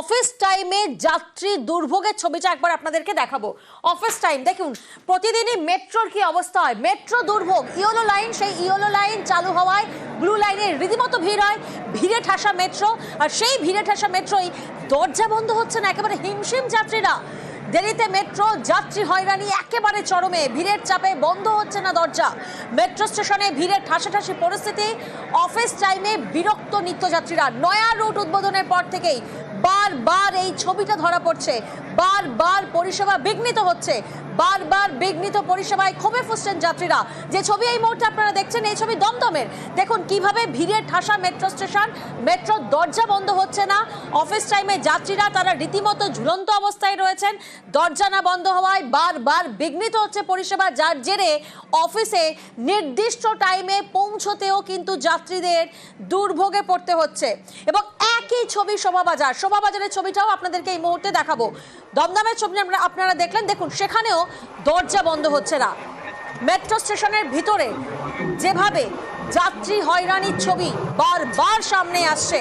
Office টাইমে যাত্রী দুর্ভোগের ছবিটা একবার আপনাদেরকে দেখাবো। অফিস টাইম, দেখুন, প্রতিদিনই মেট্রোর কি অবস্থা হয়? মেট্রো দুর্ভোগ, ইয়োলো লাইন, সেই ইয়োলো লাইন চালু হওয়ায় ব্লু লাইনে রীতিমতো ভিড় হয়, ভিড়ে ঠাসা মেট্রো, আর সেই ভিড়ে ঠাসা মেট্রোই দরজা বন্ধ হচ্ছে না, একেবারে হিমশিম যাত্রীরা। দেরিতে মেট্রো যাত্রী হয়রানি, একেবারে চরমে, ভিড়ের চাপে বন্ধ হচ্ছে না দরজা। মেট্রো স্টেশনে ভিড়ের ঠাসাঠাসি পরিস্থিতি, অফিস টাইমে বিরক্ত নিত্যযাত্রীরা। নয়া রুট উদ্বোধনের পর থেকেই বারবার এই ছবিটা ধরা পড়ছে বারবার পরিষেবা বিঘ্নিত হচ্ছে। বারবার বিঘ্নিত পরিষেবায় ক্ষোভে ফুসছেন যাত্রীরা। যে ছবি এই মুহূর্তে আপনারা দেখছেন, এই ছবি দমদমের। দেখুন, কীভাবে ভিড়ে ঠাসা মেট্রো স্টেশন মেট্রোর দরজা বন্ধ হচ্ছে না। অফিস টাইমে যাত্রীরা তারা রীতিমতো ঝুলন্ত অবস্থায় রয়েছেন। দরজা না বন্ধ হওয়ায় বারবার বিঘ্নিত হচ্ছে পরিষেবা। যার জেরে অফিসে নির্দিষ্ট টাইমে পৌঁছতেও কিন্তু যাত্রীদের দুর্ভোগে পড়তে হচ্ছে। এবং একই ছবি শোভাবাজার। শোভাবাজারের ছবিটাও আপনাদেরকে এই মুহূর্তে দেখাবো। দমদমের ছবি আপনারা দেখলেন। দেখুন, সেখানেও দরজা বন্ধ হচ্ছে না। মেট্রো স্টেশনের ভিতরে যেভাবে যাত্রী হয়রানির ছবি বারবার সামনে আসছে।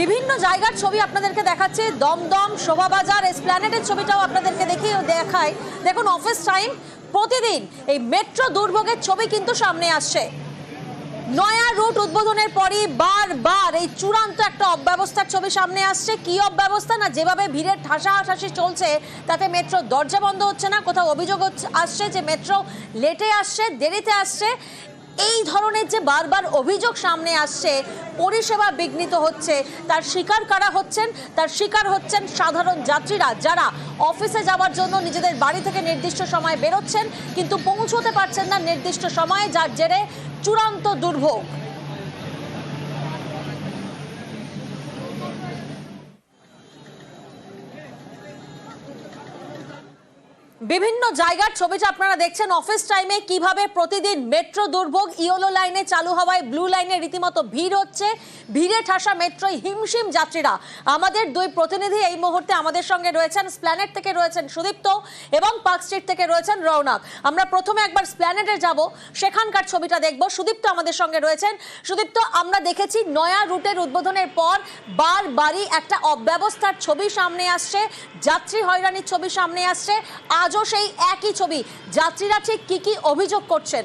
বিভিন্ন জায়গার ছবি আপনাদেরকে দেখাচ্ছে। দমদম শোভাবাজার, এসপ্ল্যানেটের ছবিটাও আপনাদেরকে দেখিয়ে দেখায়। দেখুন, অফিস টাইম প্রতিদিন এই মেট্রো দুর্ভোগের ছবি কিন্তু সামনে আসছে। নয়া রুট উদ্বোধনের পরই বারবার এই চূড়ান্ত একটা অব্যবস্থার ছবি সামনে আসছে। কি অব্যবস্থা না যেভাবে ভিড়ের ঠাসা ঠাসাঠাসি চলছে, তাতে মেট্রো দরজা বন্ধ হচ্ছে না, কোথাও অভিযোগ আসছে যে মেট্রো লেটে আসছে, দেরিতে আসছে। এই ধরনের যে বারবার অভিযোগ সামনে আসছে, পরিষেবা বিঘ্নিত হচ্ছে। তার শিকার কারা হচ্ছেন? তার শিকার হচ্ছেন সাধারণ যাত্রীরা যারা অফিসে যাওয়ার জন্য নিজেদের বাড়ি থেকে নির্দিষ্ট সময়ে বেরোচ্ছেন, কিন্তু পৌঁছতে পারছেন না নির্দিষ্ট সময়ে, যার জেরে চূড়ান্ত দুর্ভোগ। বিভিন্ন জায়গার ছবিটা আপনারা দেখছেন অফিস টাইমে কীভাবে প্রতিদিন মেট্রো দুর্ভোগ ইয়োলো লাইনে চালু হওয়ায় ব্লু লাইনে রীতিমতো ভিড় হচ্ছে। ভিড়ে ঠাসা মেট্রোয় হিমশিম যাত্রীরা। আমাদের দুই প্রতিনিধি এই মুহূর্তে আমাদের সঙ্গে রয়েছেন। স্প্ল্যানেট থেকে রয়েছেন সুদীপ্ত এবং পার্ক স্ট্রিট থেকে রয়েছেন রৌনক আমরা প্রথমে একবার স্প্ল্যানেটে যাব। সেখানকার ছবিটা দেখব। সুদীপ্ত আমাদের সঙ্গে রয়েছেন। সুদীপ্ত, আমরা দেখেছি নয়া রুটের উদ্বোধনের পর বারবারই একটা অব্যবস্থার ছবি সামনে আসছে। যাত্রী হয়রানির ছবি সামনে আসছে। আজও সেই একই ছবি। যাত্রীরা ঠিক কি কি অভিযোগ করছেন?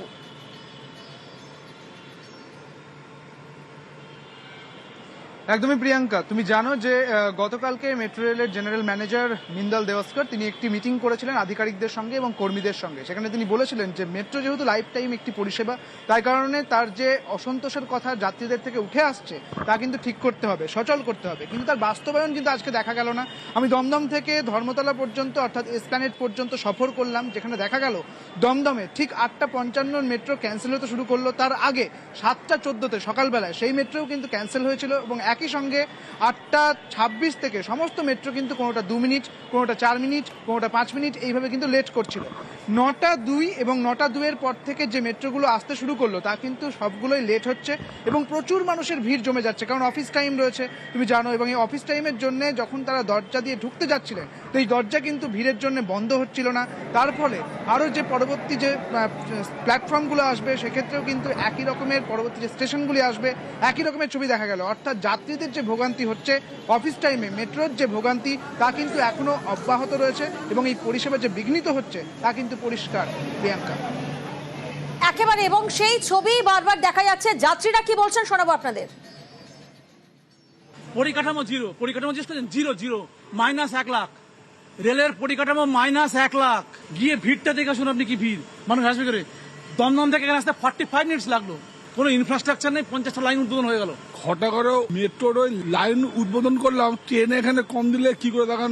একদমই প্রিয়াঙ্কা, তুমি জানো যে গতকালকে মেট্রো রেলের জেনারেল ম্যানেজার মিন্দল দেওয়াস্কর তিনি একটি মিটিং করেছিলেন আধিকারিকদের সঙ্গে এবং কর্মীদের সঙ্গে। সেখানে তিনি বলেছিলেন যে, মেট্রো যেহেতু লাইফ টাইম একটি পরিষেবা, তাই কারণে তার যে অসন্তোষের কথা যাত্রীদের থেকে উঠে আসছে, তা কিন্তু ঠিক করতে হবে, সচল করতে হবে। কিন্তু তার বাস্তবায়ন কিন্তু আজকে দেখা গেল না। আমি দমদম থেকে ধর্মতলা পর্যন্ত, অর্থাৎ এসপ্ল্যানেট পর্যন্ত সফর করলাম, যেখানে দেখা গেল, দমদমে ঠিক আটটা পঞ্চান্ন মেট্রো ক্যান্সেল হতে শুরু করল। তার আগে সাতটা চোদ্দতে, সকালবেলায়, সেই মেট্রোও কিন্তু ক্যান্সেল হয়েছিল এবং একই সঙ্গে আটটা ছাব্বিশ থেকে সমস্ত মেট্রো কিন্তু কোনোটা দু মিনিট, কোনোটা চার মিনিট, কোনোটা পাঁচ মিনিট, এইভাবে কিন্তু লেট করছিল। নটা দুই এবং নটা দুয়ের পর থেকে যে মেট্রোগুলো আসতে শুরু করল, তা কিন্তু সবগুলোই লেট হচ্ছে এবং প্রচুর মানুষের ভিড় জমে যাচ্ছে, কারণ অফিস টাইম রয়েছে, তুমি জানো, এবং এই অফিস টাইমের জন্য যখন তারা দরজা দিয়ে ঢুকতে যাচ্ছিলেন, তো এই দরজা কিন্তু ভিড়ের জন্য বন্ধ হচ্ছিল না। তার ফলে আরও যে পরবর্তী যে প্ল্যাটফর্মগুলো আসবে, সেক্ষেত্রেও কিন্তু একই রকমের পরবর্তী যে স্টেশনগুলি আসবে, একই রকমের ছবি দেখা গেল। অর্থাৎ যাত্রীদের যে ভোগান্তি হচ্ছে অফিস টাইমে মেট্রোর যে ভোগান্তি তা কিন্তু এখনও অব্যাহত রয়েছে এবং এই পরিষেবা যে বিঘ্নিত হচ্ছে তা কিন্তু পরিষ্কার প্রিয়াঙ্কা। একেবারে এবং সেই ছবি বারবার দেখা যাচ্ছে। যাত্রীরা কি বলছেন শোনাবো আপনাদের। পরিকাঠামো জিরো পরিকাঠামো জিজ্ঞেস করছেন জিরো জিরো মাইনাস এক লাখ। রেলের পরিকাঠামো মাইনাস এক লাখ। গিয়ে ভিড়টা দেখে শুনুন আপনি কি ভিড়। মানুষ আসবে করে। দমদম থেকে এখানে আসতে ফর্টি ফাইভ মিনিটস লাগল। কোনো ইনফ্রাস্ট্রাকচার নেই পঞ্চাশটা লাইন উদ্বোধন হয়ে গেল। ঘটা করে মেট্রোর ওই লাইন উদ্বোধন করলাম ট্রেন এখানে কম দিলে কি করে দেখান?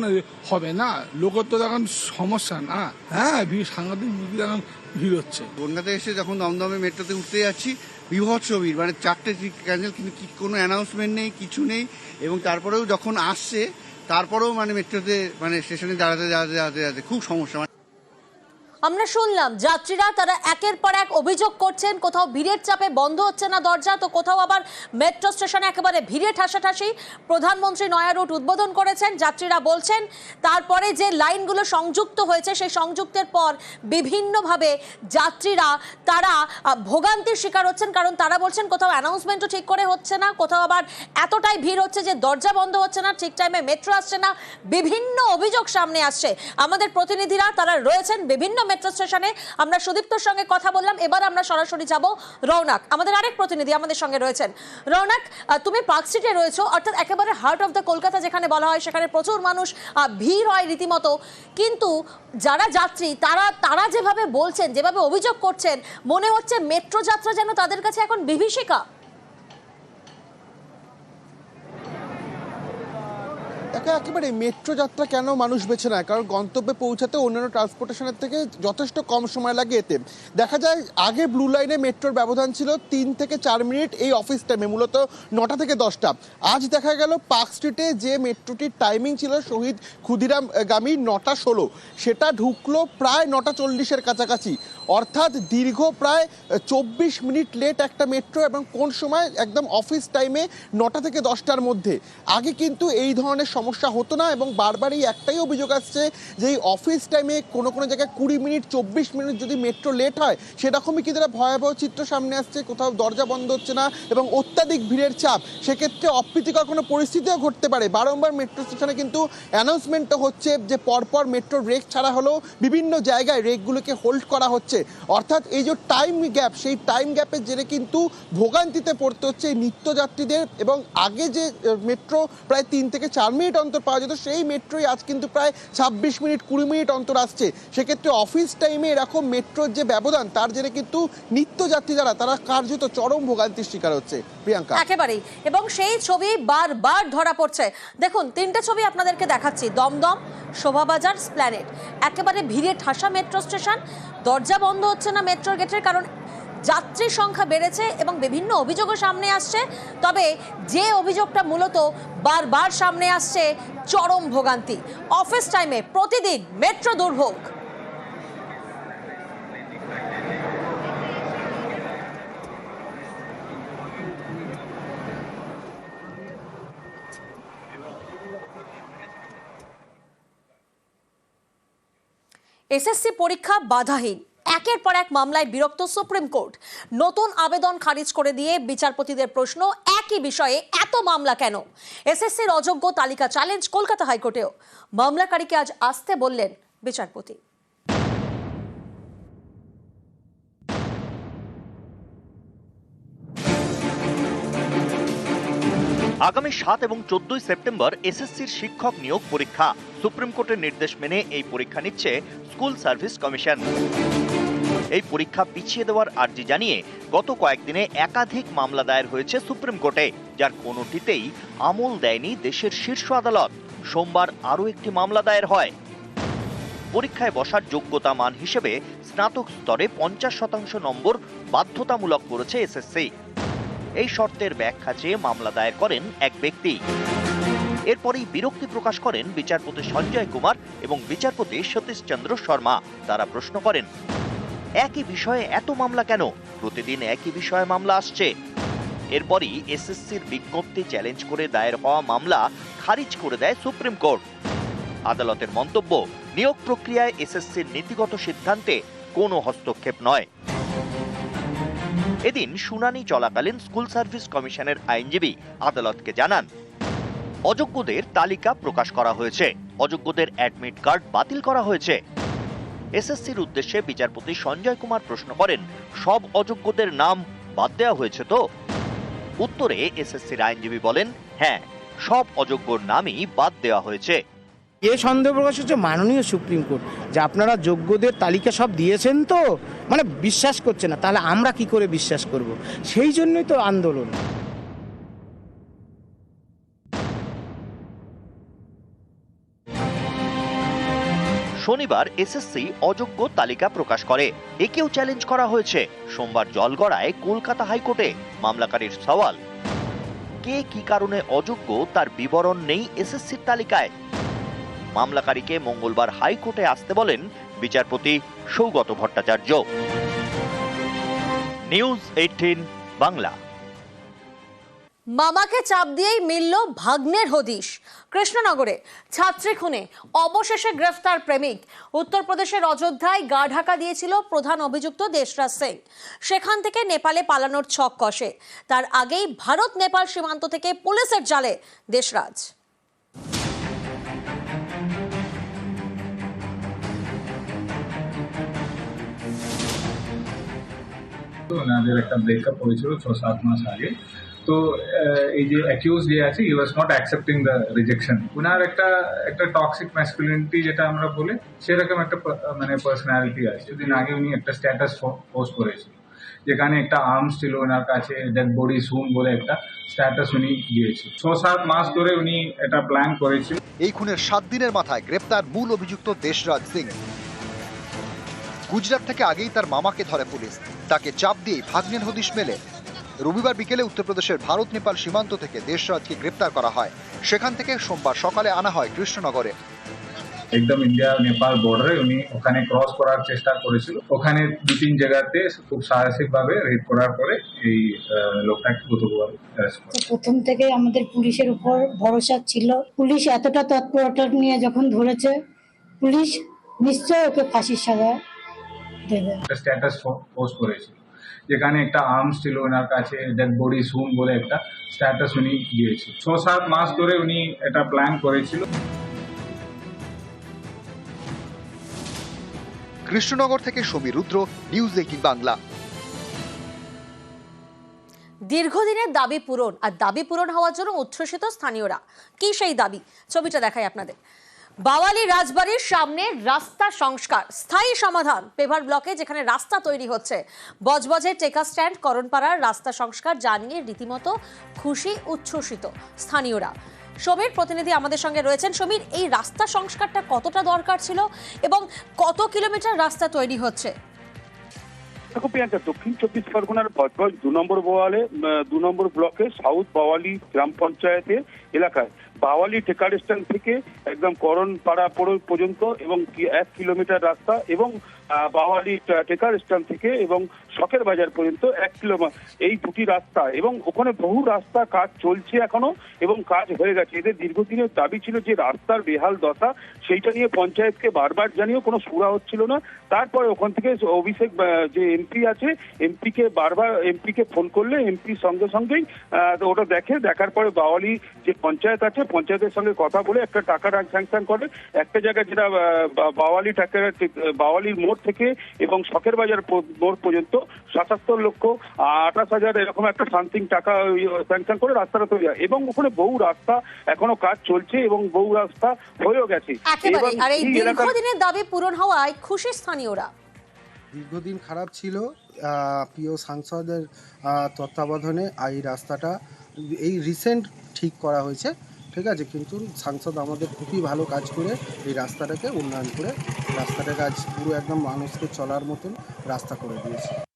হবে না। লোকের তো দেখান সমস্যা না। হ্যাঁ ভিড় সাংঘাতিক এখন ভিড় হচ্ছে। বনগাতে এসে যখন দমদমে মেট্রোতে উঠতে যাচ্ছি বিভৎস ভিড় মানে চারটে ক্যান্সেল কিন্তু কোনো অ্যানাউন্সমেন্ট নেই কিছু নেই। এবং তারপরেও যখন আসছে তারপরেও মানে মেট্রোতে মানে স্টেশনে দাঁড়াতে দাঁড়াতে দাঁড়াতে দাঁড়াতে খুব সমস্যা। মানে আমরা শুনলাম, যাত্রীরা তারা একের পর এক অভিযোগ করছেন, কোথাও ভিড়ের চাপে বন্ধ হচ্ছে না দরজা, তো কোথাও আবার মেট্রো স্টেশনে একেবারে ভিড়ে ঠাসাঠাসি। প্রধানমন্ত্রী নয়া রুট উদ্বোধন করেছেন, যাত্রীরা বলছেন, তারপরে যে লাইনগুলো সংযুক্ত হয়েছে, সেই সংযুক্তের পর বিভিন্নভাবে যাত্রীরা তারা ভোগান্তির শিকার হচ্ছেন, কারণ তারা বলছেন, কোথাও অ্যানাউন্সমেন্টও ঠিক করে হচ্ছে না, কোথাও আবার এতটাই ভিড় হচ্ছে যে দরজা বন্ধ হচ্ছে না, ঠিক টাইমে মেট্রো আসছে না। বিভিন্ন অভিযোগ সামনে আসছে। আমাদের প্রতিনিধিরা তারা রয়েছেন, বিভিন্ন মেট্রো স্টেশনে আমরা সুদীপ্তর সঙ্গে কথা বললাম, এবার আমরা সরাসরি যাব রৌনক আমাদের আরেক প্রতিনিধি আমাদের সঙ্গে রয়েছেন। রৌনক তুমি পার্ক স্ট্রিটে রয়েছো, অর্থাৎ একেবারে হার্ট অফ দ্য কলকাতা যেখানে বলা হয়, সেখানে প্রচুর মানুষ ভিড় হয় রীতিমতো। কিন্তু যারা যাত্রী, তারা তারা যেভাবে বলছেন, যেভাবে অভিযোগ করছেন, মনে হচ্ছে মেট্রো যাত্রা যেন তাদের কাছে এখন বিভীষিকা। দেখো একেবারে মেট্রো যাত্রা কেন মানুষ বেছে নেয়? কারণ গন্তব্যে পৌঁছাতে অন্যান্য ট্রান্সপোর্টেশনের থেকে যথেষ্ট কম সময় লাগে এতে। দেখা যায়, আগে ব্লু লাইনে মেট্রোর ব্যবধান ছিল তিন থেকে চার মিনিট এই অফিস টাইমে মূলত নটা থেকে দশটা। আজ দেখা গেল পার্ক স্ট্রিটে যে মেট্রোটির টাইমিং ছিল শহীদ ক্ষুদিরাম গামী নটা ষোলো। সেটা ঢুকলো প্রায় নটা চল্লিশের কাছাকাছি। অর্থাৎ দীর্ঘ প্রায় চব্বিশ মিনিট লেট একটা মেট্রো এবং কোন সময়? একদম অফিস টাইমে নটা থেকে দশটার মধ্যে। আগে কিন্তু এই ধরনের সমস্যা হতো না এবং বারবারই একটাই অভিযোগ আসছে যে এই অফিস টাইমে কোনো কোনো জায়গায় কুড়ি মিনিট, চব্বিশ মিনিট যদি মেট্রো লেট হয়, সেরকমই কিন্তু একটা ভয়াবহ চিত্র সামনে আসছে। কোথাও দরজা বন্ধ হচ্ছে না এবং অত্যাধিক ভিড়ের চাপ। সেক্ষেত্রে অপ্রীতিকর কোনো পরিস্থিতিও ঘটতে পারে। বারংবার মেট্রো স্টেশনে কিন্তু অ্যানাউন্সমেন্টও হচ্ছে যে পরপর মেট্রো রেক ছাড়া হলেও বিভিন্ন জায়গায় রেকগুলোকে হোল্ড করা হচ্ছে। অর্থাৎ এই যে টাইম গ্যাপ, সেই টাইম গ্যাপের জেরে কিন্তু ভোগান্তিতে পড়তে হচ্ছে নিত্যযাত্রীদের এবং আগে যে মেট্রো প্রায় তিন থেকে চার মিনিট অন্তর পাওয়া যেত, সেই মেট্রোই আজ কিন্তু প্রায় ছাব্বিশ মিনিট, কুড়ি মিনিট অন্তর আসছে। সেক্ষেত্রে অফিস টাইমে এরকম মেট্রোর যে ব্যবধান, তার জেরে কিন্তু নিত্যযাত্রী যারা তারা কার্যত চরম ভোগান্তির শিকার হচ্ছে। প্রিয়াঙ্কা। একেবারেই। এবং সেই ছবি বারবার ধরা পড়ছে। দেখুন, তিনটা ছবি আপনাদেরকে দেখাচ্ছি। দমদম, শোভাবাজার, স্প্ল্যানেট। একেবারে ভিড়ে ঠাসা মেট্রো স্টেশন। দরজা বন্ধ হচ্ছে না মেট্রো গেটের কারণ যাত্রীর সংখ্যা বেড়েছে এবং বিভিন্ন অভিযোগও সামনে আসছে। তবে যে অভিযোগটা মূলত বারবার সামনে আসছে, চরম ভোগান্তি। অফিস টাইমে প্রতিদিন মেট্রো দুর্ভোগ। এসএসসি পরীক্ষা বাধাহীন। একের পর এক মামলায় বিরক্ত সুপ্রিম কোর্ট। নতুন আবেদন খারিজ করে দিয়ে বিচারপতিদের প্রশ্ন, একই বিষয়ে এত মামলা কেন? এসএসসির অযোগ্য তালিকা চ্যালেঞ্জ কলকাতা হাইকোর্টেও। মামলাকারীকে আজ আসতে বললেন বিচারপতি। আগামী সাত এবং চোদ্দই সেপ্টেম্বর এসএসসির শিক্ষক নিয়োগ পরীক্ষা। সুপ্রিম কোর্টের নির্দেশ মেনে এই পরীক্ষা নিচ্ছে স্কুল সার্ভিস কমিশন। এই পরীক্ষা পিছিয়ে দেওয়ার আর্জি জানিয়ে গত কয়েকদিনে একাধিক মামলা দায়ের হয়েছে সুপ্রিম কোর্টে, যার কোনোটিতেই আমল দেয়নি দেশের শীর্ষ আদালত। সোমবার আরও একটি মামলা দায়ের হয়। পরীক্ষায় বসার যোগ্যতা মান হিসেবে স্নাতক স্তরে পঞ্চাশ শতাংশ নম্বর বাধ্যতামূলক করেছে এসএসসি। এই শর্তের ব্যাখ্যা চেয়ে মামলা দায়ের করেন এক ব্যক্তি। এরপরেই বিরক্তি প্রকাশ করেন বিচারপতি সঞ্জয় কুমার এবং বিচারপতি সতীশ চন্দ্র শর্মা। তারা প্রশ্ন করেন একই বিষয়ে এত মামলা কেন? প্রতিদিন একই বিষয়ে মামলা আসছে। এরপরই এসএসসির বিজ্ঞপ্তি চ্যালেঞ্জ করে দায়ের হওয়া মামলা খারিজ করে দেয় সুপ্রিম কোর্ট। আদালতের মন্তব্য, নিয়োগ প্রক্রিয়ায় এসএসসির নীতিগত সিদ্ধান্তে কোনো হস্তক্ষেপ নয়। এদিন শুনানি চলাকালীন স্কুল সার্ভিস কমিশনের আইনজীবী আদালতকে জানান, অযোগ্যদের তালিকা প্রকাশ করা হয়েছে। অযোগ্যদের অ্যাডমিট কার্ড বাতিল করা হয়েছে। এসএসসির উদ্দেশ্যে বিচারপতি সঞ্জয় কুমার প্রশ্ন করেন, সব অযোগ্যদের নাম বাদ দেওয়া হয়েছে তো? উত্তরে এসএসসির আইনজীবী বলেন হ্যাঁ সব অযোগ্যর নামই বাদ দেওয়া হয়েছে। এ সন্দেহ প্রকাশ হচ্ছে মাননীয় সুপ্রিম কোর্ট, যে আপনারা যোগ্যদের তালিকা সব দিয়েছেন তো? মানে বিশ্বাস করছে না, তাহলে আমরা কি করে বিশ্বাস করব? সেই জন্যই তো আন্দোলন। শনিবার এসএসসি অযোগ্য তালিকা প্রকাশ করে। একেও চ্যালেঞ্জ করা হয়েছে। সোমবার জলগড়ায় কলকাতা হাইকোর্টে মামলাকারীর সওয়াল। কে কি কারণে অযোগ্য তার বিবরণ নেই এসএসসির তালিকায়। মামলাকারীকে মঙ্গলবার হাইকোর্টে আসতে বলেন বিচারপতি Saugata Bhattacharya. News eighteen Bangla. মামাকে চাপ দিয়েই মিলল ভাগ্নের হদিশ। কৃষ্ণনগরে ছাত্রী খুনে, অবশেষে গ্রেফতার প্রেমিক। উত্তরপ্রদেশের অযোধ্যায় গা ঢাকা দিয়েছিল প্রধান অভিযুক্ত দেশরাজ সিং সেখান থেকে নেপালে পালানোর ছক কষে। তার আগেই ভারত, নেপাল সীমান্ত থেকে পুলিশের জালে দেশরাজ। ওনাদের একটা ব্রেকআপ হয়েছিল ছ সাত মাস আগে। তো এই যে অ্যাকিউজ যে আছে you was not accepting the rejection ওনার একটা একটা টক্সিক ম্যাসকুলিনিটি যেটা আমরা বলি, সেরকম একটা মানে পার্সোনালিটি আছে। দিন আগে উনি একটা স্ট্যাটাস পোস্ট করেছিল, যেখানে একটা আর্মস ছিল ওনার কাছে ডেড বডি সুন বলে একটা স্ট্যাটাস উনি দিয়েছে। ছ সাত মাস ধরে উনি এটা প্ল্যান করেছিল। এই খুনের সাত দিনের মাথায় গ্রেপ্তার মূল অভিযুক্ত দেশরাজ সিং। গুজরাট থেকে আগেই তার মামাকে ধরে পুলিশ। তাকে চাপ দিয়ে ভাগ্নের হদিশ মেলে রবিবার বিকেলে উত্তরপ্রদেশের ভারত নেপাল সীমান্ত থেকে দেশরাজকে গ্রেপ্তার করা হয়। সেখান থেকে সোমবার সকালে আনা হয় কৃষ্ণনগরে। একদম ইন্ডিয়া নেপাল বর্ডারে উনি ওখানে ক্রস করার চেষ্টা করেছিল। ওখানে দু তিন জায়গাতে খুব সাহসিক ভাবে রেড করার পরে এই লোকটাকে তো প্রথম থেকে আমাদের পুলিশের উপর ভরসা ছিল। পুলিশ এতটা তৎপরতা নিয়ে যখন ধরেছে পুলিশ নিশ্চয় ওকে ফাঁসির সাজা দেবে। স্ট্যাটাস পোস্ট করেছিল। যেখানে একটা আর্মস ছিল ওনার কাছে ডেড বডি সুন বলে একটা স্ট্যাটাস উনি দিয়েছে। ছ সাত মাস ধরে উনি এটা প্ল্যান করেছিল। কৃষ্ণনগর থেকে সমীর রুদ্র নিউজ এইটিন বাংলা। দীর্ঘদিনের দাবি পূরণ আর দাবি পূরণ হওয়ার জন্য উচ্ছ্বসিত স্থানীয়রা। কি সেই দাবি? ছবিটা দেখাই আপনাদের। বাওয়ালি রাজবাড়ির সামনে রাস্তা সংস্কার, স্থায়ী সমাধান, পেভার ব্লকে যেখানে রাস্তা তৈরি হচ্ছে। বজবজের টেকা স্ট্যান্ড করণপাড়ার রাস্তা সংস্কার জানিয়ে রীতিমতো খুশি উচ্ছ্বসিত স্থানীয়রা। সমীর প্রতিনিধি আমাদের সঙ্গে রয়েছেন। সমীর, এই রাস্তা সংস্কারটা কতটা দরকার ছিল এবং কত কিলোমিটার রাস্তা তৈরি হচ্ছে? দেখো প্রিয়াঙ্কা, দক্ষিণ চব্বিশ পরগনার ভজভজ দু নম্বর বোয়ালে দু নম্বর ব্লকে সাউথ বাওয়ালি গ্রাম পঞ্চায়েতের এলাকায় বাওয়ালি টেকার স্ট্যান্ড থেকে একদম করণপাড়া পর- পর্যন্ত এবং এক কিলোমিটার রাস্তা এবং বাওয়ালি টেকার স্ট্যান্ড থেকে এবং শখের বাজার পর্যন্ত এক কিলোমিটার এই দুটি রাস্তা এবং ওখানে বহু রাস্তা কাজ চলছে এখনও এবং কাজ হয়ে গেছে। এদের দীর্ঘদিনের দাবি ছিল যে রাস্তার বেহাল দশা সেইটা নিয়ে পঞ্চায়েতকে বারবার জানিয়েও কোনো সুরা হচ্ছিল না। তারপরে ওখান থেকে অভিষেক যে এমপি আছে, এমপিকে বারবার, এমপিকে ফোন করলে এমপি সঙ্গে সঙ্গেই ওটা দেখে, দেখার পরে বাওয়ালি যে পঞ্চায়েত আছে পঞ্চায়েতের সঙ্গে কথা বলে একটা টাকা স্যাংশন করে। একটা জায়গায় যেটা বাওয়ালি টাকা বাওয়ালির মোড় থেকে এবং শখের বাজার মোড় পর্যন্ত সাতাত্তর লক্ষ আঠাশ হাজার এরকম একটা সামথিং টাকা স্যাংশন করে রাস্তাটা তৈরি হয়। এবং ওখানে বহু রাস্তা এখনও কাজ চলছে এবং বহু রাস্তা হয়েও গেছে। আর এই এই দীর্ঘদিনের দাবি পূরণ হওয়ায় খুশি স্থানীয়রা? দীর্ঘদিন খারাপ ছিল আহ, প্রিয় সাংসদের আহ, তত্ত্বাবধানে এই রাস্তাটা এই রিসেন্ট ঠিক করা হয়েছে। ঠিক আছে, কিন্তু সাংসদ আমাদের খুবই ভালো কাজ করে এই রাস্তাটাকে উন্নয়ন করে, রাস্তাটাকে আজ পুরো একদম মানুষকে চলার মতন রাস্তা করে দিয়েছে।